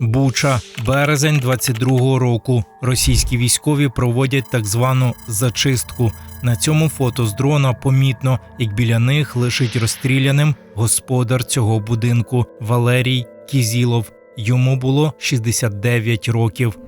Буча, березень 22-го року. Російські військові проводять так звану зачистку. На цьому фото з дрона помітно, як біля них лишить розстріляним господар цього будинку Валерій Кізілов. Йому було 69 років.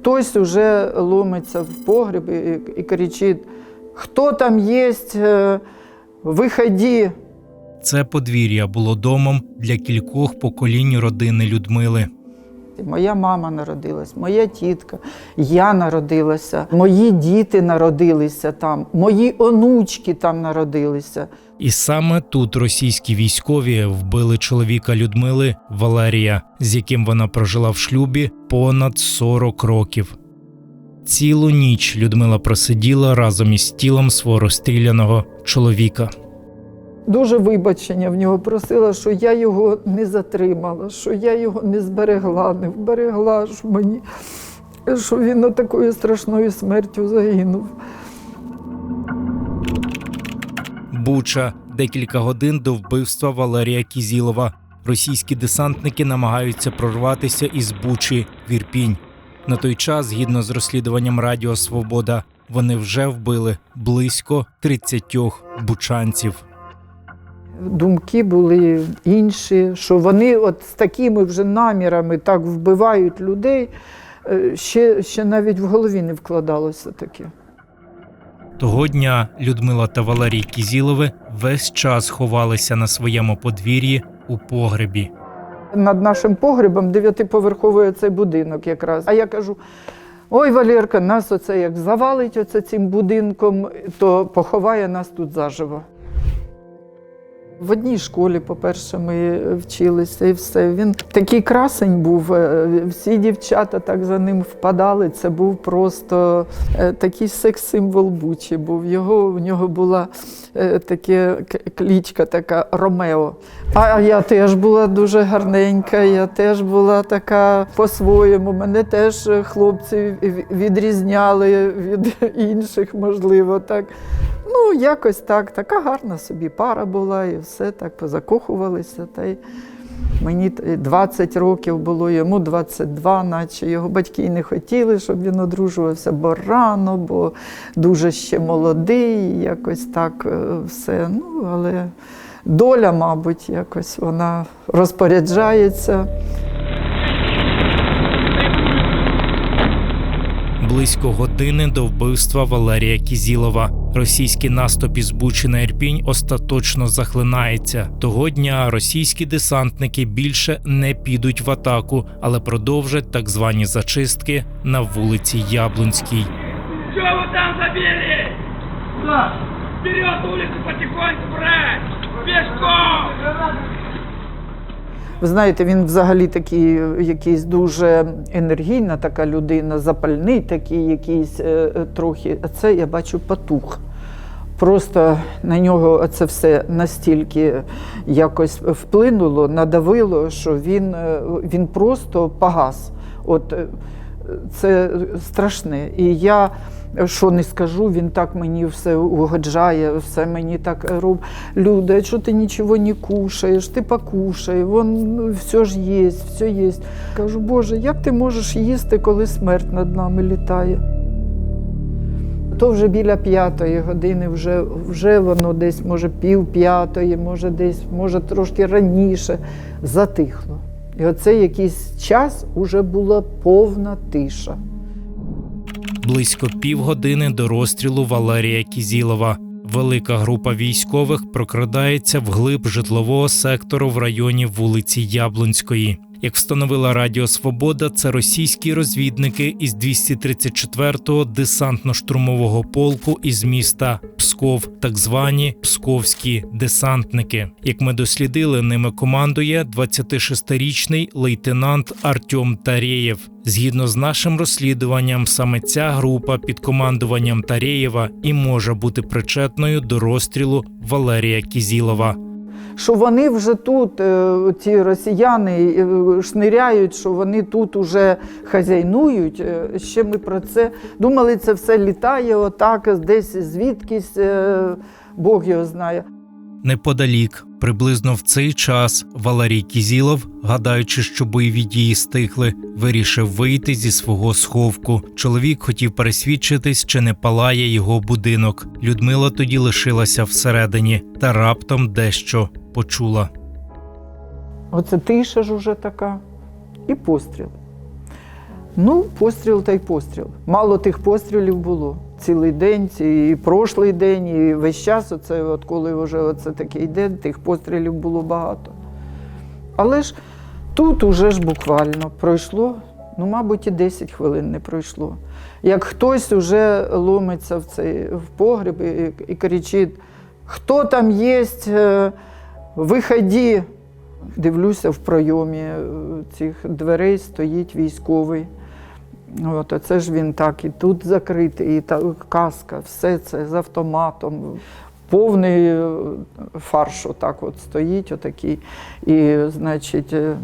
Хтось уже ломиться в погреб і, і кричить: хто там є, е, виходи. Це подвір'я було домом для кількох поколінь родини Людмили. Моя мама народилась, моя тітка, я народилася, мої діти народилися там, мої онучки там народилися. І саме тут російські військові вбили чоловіка Людмили Валерія, з яким вона прожила в шлюбі понад 40 років. Цілу ніч Людмила просиділа разом із тілом свого розстріляного чоловіка. Дуже вибачення в нього просила, що я його не затримала, що я його не зберегла, не вберегла, що мені, що він такою страшною смертю загинув. Буча декілька годин до вбивства Валерія Кізілова. Російські десантники намагаються прорватися із Бучі в Ірпінь. На той час, згідно з розслідуванням Радіо Свобода, вони вже вбили близько 30 бучанців. Думки були інші, що вони от з такими вже намірами так вбивають людей. е, Ще, ще навіть в голові не вкладалося таке. Того дня Людмила та Валерій Кізілови весь час ховалися на своєму подвір'ї у погребі. Над нашим погребом дев'ятиповерховий цей будинок якраз. А я кажу: ой, Валерка, нас оце як завалить оце цим будинком, то поховає нас тут заживо. В одній школі, по-перше, ми вчилися і все. Він такий красень був. е, Всі дівчата так за ним впадали. Це був просто е, такий секс-символ Бучі. Був його в нього була е, таке клічка, така Ромео. А я теж була дуже гарненька, я теж була така по-своєму. Мене теж е, хлопці відрізняли від інших, можливо, так. Ну, якось так, така гарна собі пара була, і все так позакохувалися. Та й мені 20 років було, йому 22, наче його батьки не хотіли, щоб він одружувався, бо рано, бо дуже ще молодий, якось так е, все. Ну, але доля, мабуть, якось вона розпоряджається. Близько години до вбивства Валерія Кізілова. Російський наступ із Бучі на Ірпінь остаточно захлинається. Того дня російські десантники більше не підуть в атаку, але продовжать так звані зачистки на вулиці Яблунській. Что вы там забили? Вперед улицу потихоньку брать! Пешком! Ви знаєте, він взагалі такий якийсь дуже енергійна така людина, запальний такий якийсь е, е, трохи. А це я бачу потух. Просто на нього це все настільки якось вплинуло, надавило, що він, е, він просто погас. От е, це страшне. І я що не скажу, він так мені все угоджає, все мені так робить. Люда, що ти нічого не кушаєш, ти покушай, вон ну, все ж є, все є. Кажу, Боже, як ти можеш їсти, коли смерть над нами літає? То вже біля п'ятої години, вже, вже воно десь, може, пів п'ятої, може, десь, може, трошки раніше затихло. І оце якийсь час уже була повна тиша. Близько півгодини до розстрілу Валерія Кізілова. Велика група військових прокрадається вглиб житлового сектору в районі вулиці Яблунської. Як встановила Радіо Свобода, це російські розвідники із 234-го десантно-штурмового полку із міста Псков, так звані псковські десантники. Як ми дослідили, ними командує 26-річний лейтенант Артем Тареєв. Згідно з нашим розслідуванням, саме ця група під командуванням Тареєва і може бути причетною до розстрілу Валерія Кізілова. Що вони вже тут, е, ті росіяни, е, шниряють, що вони тут уже хазяйнують. Е, Ще ми про це думали, це все літає отак, десь звідкись, е, Бог його знає. Неподалік, приблизно в цей час, Валерій Кізілов, гадаючи, що бойові дії стихли, вирішив вийти зі свого сховку. Чоловік хотів пересвідчитись, чи не палає його будинок. Людмила тоді лишилася всередині та раптом дещо почула. Оце тиша ж уже така. І постріл. Ну, постріл та й постріл. Мало тих пострілів було. Цілий день, і прошлий день, і весь час, оце, от коли вже оце такий день, тих пострілів було багато. Але ж тут уже ж буквально пройшло, ну, мабуть, і 10 хвилин не пройшло. Як хтось уже ломиться в цей в погреб і, і кричить: хто там є, виходи. Дивлюся, в пройомі е, цих дверей стоїть військовий. От, а це ж він так, і тут закритий, і та каска, все це з автоматом. Повний е, фарш отак от стоїть, отакий. І, значить, е,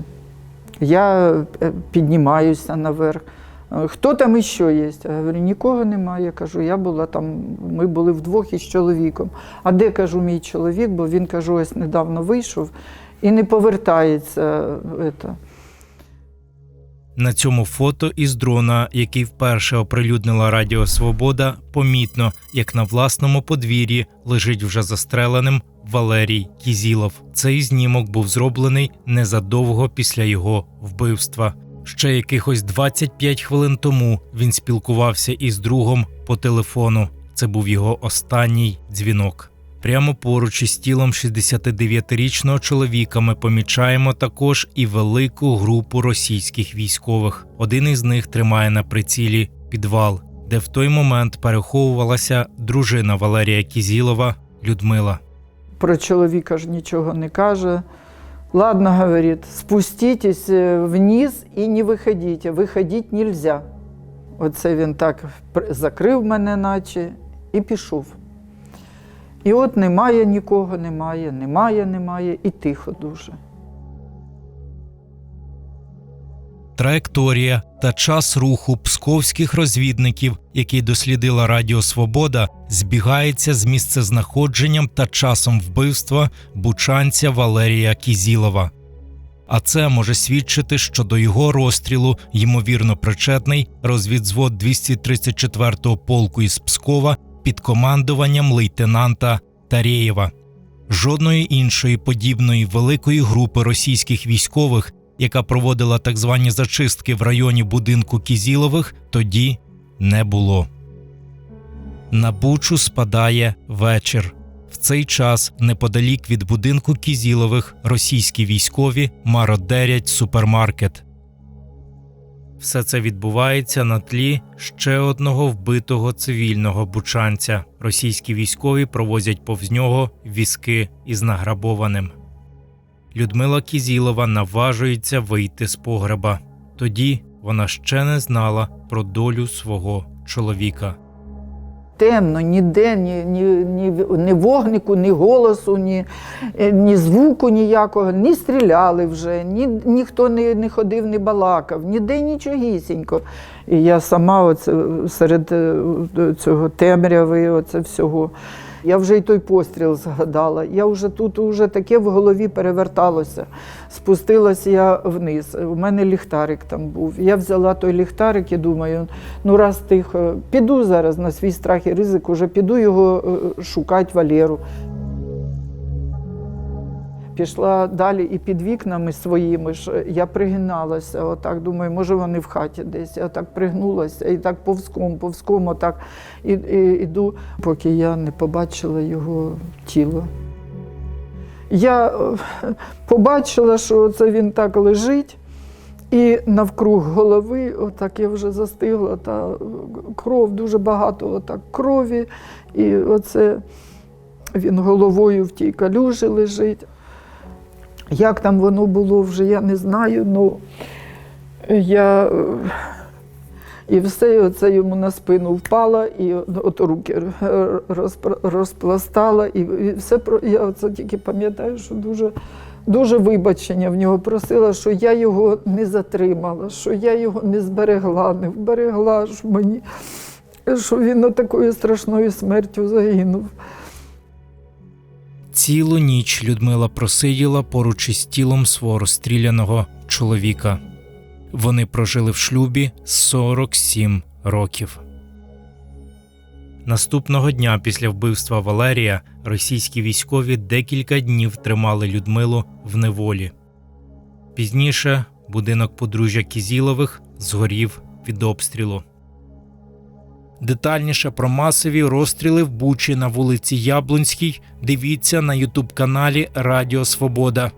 я піднімаюся наверх. Е, Хто там іще є? Я говорю, нікого немає. Я кажу, я була там, ми були вдвох із чоловіком. А де кажу мій чоловік? Бо він кажу, ось недавно вийшов і не повертається. е, ета. На цьому фото із дрона, який вперше оприлюднила Радіо Свобода, помітно, як на власному подвір'ї лежить вже застреленим Валерій Кізілов. Цей знімок був зроблений незадовго після його вбивства. Ще якихось 25 хвилин тому він спілкувався із другом по телефону. Це був його останній дзвінок. Прямо поруч із тілом 69-річного чоловіка ми помічаємо також і велику групу російських військових. Один із них тримає на прицілі підвал, де в той момент переховувалася дружина Валерія Кізілова Людмила. Про чоловіка ж нічого не каже. Ладно, говорит, спуститесь е, вниз і не виходіть. Виходити нельзя. Оце він так закрив мене, наче, і пішов. І от немає нікого, немає, немає, немає, і тихо дуже. Траєкторія та час руху псковських розвідників, який дослідила Радіо Свобода, збігається з місцезнаходженням та часом вбивства бучанця Валерія Кізілова. А це може свідчити, що до його розстрілу ймовірно причетний розвідзвод 234-го полку із Пскова під командуванням лейтенанта Тарєєва. Жодної іншої подібної великої групи російських військових, яка проводила так звані зачистки в районі будинку Кізілових, тоді не було. На Бучу спадає вечір. В цей час, неподалік від будинку Кізілових, російські військові мародерять супермаркет. Все це відбувається на тлі ще одного вбитого цивільного бучанця. Російські військові провозять повз нього візки із награбованим. Людмила Кізілова наважується вийти з погреба. Тоді вона ще не знала про долю свого чоловіка. Темно, ніде, ні, ні, ні, ні вогнику, ні голосу, ні, е, ні звуку ніякого, ні стріляли вже, ні, ніхто не, не ходив, не балакав, ніде нічогісінько. І я сама оце, серед е, цього темряви, оце всього. Я вже й той постріл згадала. Я вже тут уже таке в голові переверталося. Спустилася я вниз. У мене ліхтарик там був. Я взяла той ліхтарик і думаю, ну раз тихо, піду зараз на свій страх і ризик, уже піду його е, шукати Валеру. Пішла далі і під вікнами своїми ж е, я пригиналася. Отак думаю, може вони в хаті десь. Я так пригнулася і так повзком, повзком, отак і, і, іду, поки я не побачила його тіло. Я е, побачила, що це він так лежить, і навкруг голови, отак я вже застигла, та е, кров дуже багато, отак крові. І оце він головою в тій калюжі лежить. Як там воно було вже, я не знаю. Ну я і все оце йому на спину впала, і от руки розпластала, і, все я оце тільки пам'ятаю, що дуже. Дуже вибачення в нього просила, що я його не затримала, що я його не зберегла, не вберегла, що мені, що він такою страшною смертю загинув. Цілу ніч Людмила просиділа поруч із тілом свого розстріляного чоловіка. Вони прожили в шлюбі 47 років. Наступного дня після вбивства Валерія російські військові декілька днів тримали Людмилу в неволі. Пізніше будинок подружжя Кізілових згорів від обстрілу. Детальніше про масові розстріли в Бучі на вулиці Яблунській дивіться на ютуб каналі Радіо Свобода.